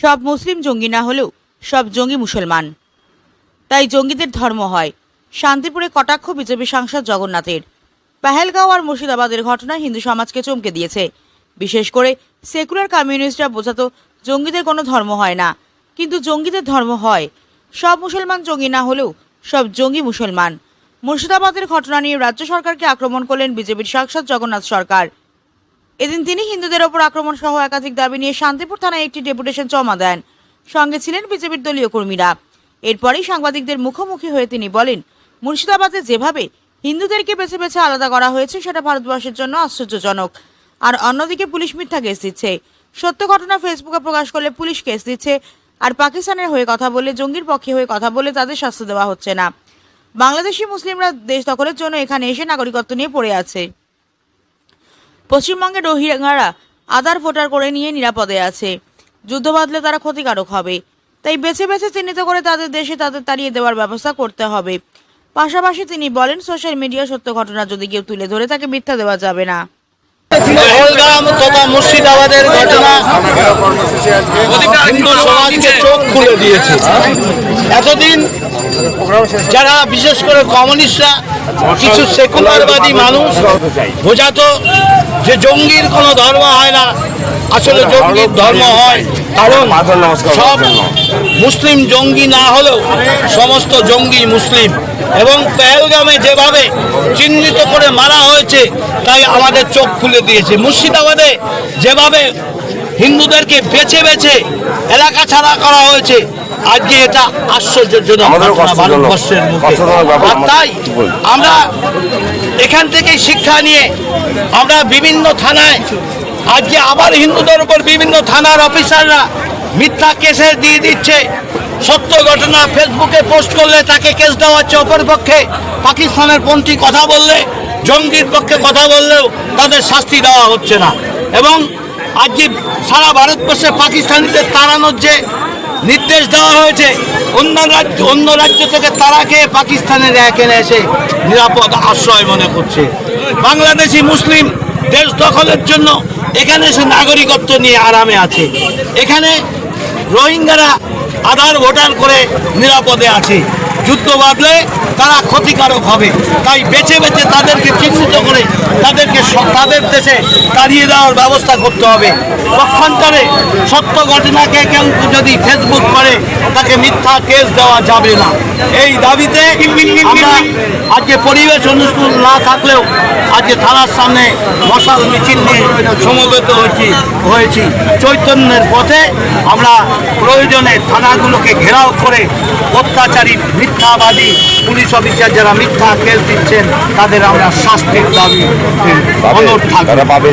সব মুসলিম জঙ্গি না হলেও সব জঙ্গি মুসলমান। তাই জঙ্গিদের ধর্ম হয় শান্তিপুরে কটাক্ষ বিজেপি সাংসদ জগন্নাথের। পেহেলগাঁও আর মুর্শিদাবাদের ঘটনা হিন্দু সমাজকে চমকে দিয়েছে। বিশেষ করে সেকুলার কমিউনিস্টরা বোঝাতো জঙ্গিদের কোনো ধর্ম হয় না। কিন্তু জঙ্গিদের ধর্ম হয় সব মুসলমান জঙ্গি না হলেও সব জঙ্গি মুসলমান। মুর্শিদাবাদের ঘটনা নিয়ে রাজ্য সরকারকে আক্রমণ করলেন বিজেপির সাংসদ জগন্নাথ সরকার। এদিন তিনি হিন্দুদের ওপর আক্রমণ সহ একাধিক দাবি নিয়ে শান্তিপুর থানায় একটি ডেপুটেশন জমা দেন। সঙ্গে ছিলেন বিজেপির দলীয় কর্মীরা। এরপরেই সাংবাদিকদের মুখোমুখি হয়ে তিনি বলেন, মুর্শিদাবাদে যেভাবে হিন্দুদেরকে বেছে বেছে আলাদা করা হয়েছে, সেটা ভারতবর্ষের জন্য আশ্চর্যজনক। আর অন্যদিকে পুলিশ মিথ্যা কেস দিচ্ছে। সত্য ঘটনা ফেসবুকে প্রকাশ করলে পুলিশ কেস দিচ্ছে। আর পাকিস্তানের হয়ে কথা বলে জঙ্গির পক্ষে হয়ে কথা বলে তাদের শাস্তি দেওয়া হচ্ছে না। বাংলাদেশি মুসলিমরা দেশ দখলের জন্য এখানে এসে নাগরিকত্ব নিয়ে পড়ে আছে। পশ্চিমবঙ্গে রোহিঙ্গারা আধার ভোটার করে নিয়ে নিরাপদে আছে। যুদ্ধ বাঁধলে তারা ক্ষতিকারক হবে। তাই বেছে বেছে চিহ্নিত করে তাদের দেশে তাদের তাড়িয়ে দেওয়ার ব্যবস্থা করতে হবে। পাশাপাশি তিনি বলেন, সোশ্যাল মিডিয়া সত্য ঘটনা যদি কেউ তুলে ধরে, তাকে মিথ্যা দেওয়া যাবে না। মুর্শিদাবাদের এতদিন যারা, বিশেষ করে কমিউনিস্টরা কিছু সেকুলারবাদী মানুষ বোঝাতো যে জঙ্গির কোনো ধর্ম হয় না। আসলে জঙ্গির ধর্ম হয় কারণ সব মুসলিম জঙ্গি না হলেও সমস্ত জঙ্গি মুসলিম। এবং পেহেলগামে যেভাবে চিহ্নিত করে মারা হয়েছে তাই আমাদের চোখ খুলে দিয়েছে। মুর্শিদাবাদে যেভাবে হিন্দুদেরকে বেছে বেছে এলাকা ছাড়া করা হয়েছে আজকে এটা আশ্চর্যজনক ভারতবর্ষের মুখে আর তাই আমরা এখান থেকে শিক্ষা নিয়ে আমরা বিভিন্ন থানায় আজকে আবার হিন্দুদের উপর বিভিন্ন থানার অফিসাররা মিথ্যা কেসে দিয়ে দিচ্ছে। সত্য ঘটনা ফেসবুকে পোস্ট করলে তাকে কেস দেওয়া হচ্ছে। অপরপক্ষে পাকিস্তানের পন্থী কথা বললে জঙ্গির পক্ষে কথা বললেও তাদের শাস্তি দেওয়া হচ্ছে না। এবং আজকে সারা ভারতবর্ষে পাকিস্তানিদের তাড়ানোর যে নির্দেশ দেওয়া হয়েছে। অন্য রাজ্য অন্য রাজ্য থেকে তারা খেয়ে পাকিস্তানের এখানে এসে নিরাপদ আশ্রয় মনে করছে। বাংলাদেশি মুসলিম দেশ দখলের জন্য এখানে এসে নাগরিকত্ব নিয়ে আরামে আছে। এখানে রোহিঙ্গারা আধার ভোটার করে নিরাপদে আছে। যুদ্ধ বাঁধলে তারা ক্ষতিকারক হবে। তাই বেছে বেছে তাদেরকে চিহ্নিত করে তাদেরকে তাদের দেশে তাড়িয়ে দেওয়ার ব্যবস্থা করতে হবে। পক্ষান্তরে সত্য ঘটনাকে কেউ যদি ফেসবুক করে, তাকে মিথ্যা কেস দেওয়া যাবে না। এই দাবিতে আজকে পরিবেশ অনুকূল না থাকলেও আজকে থানার সামনে মশাল মিছিল নিয়ে সমবেত হয়েছি হয়েছি। চৈতন্যের পথে আমরা প্রয়োজনে থানাগুলোকে ঘেরাও করে অত্যাচারী, মিথ্যাবাদী, পুলিশ অফিসার যারা মিথ্যা খেল দিচ্ছেন তাদের আমরা শাস্তির দাবি অনুরোধ থাকবে।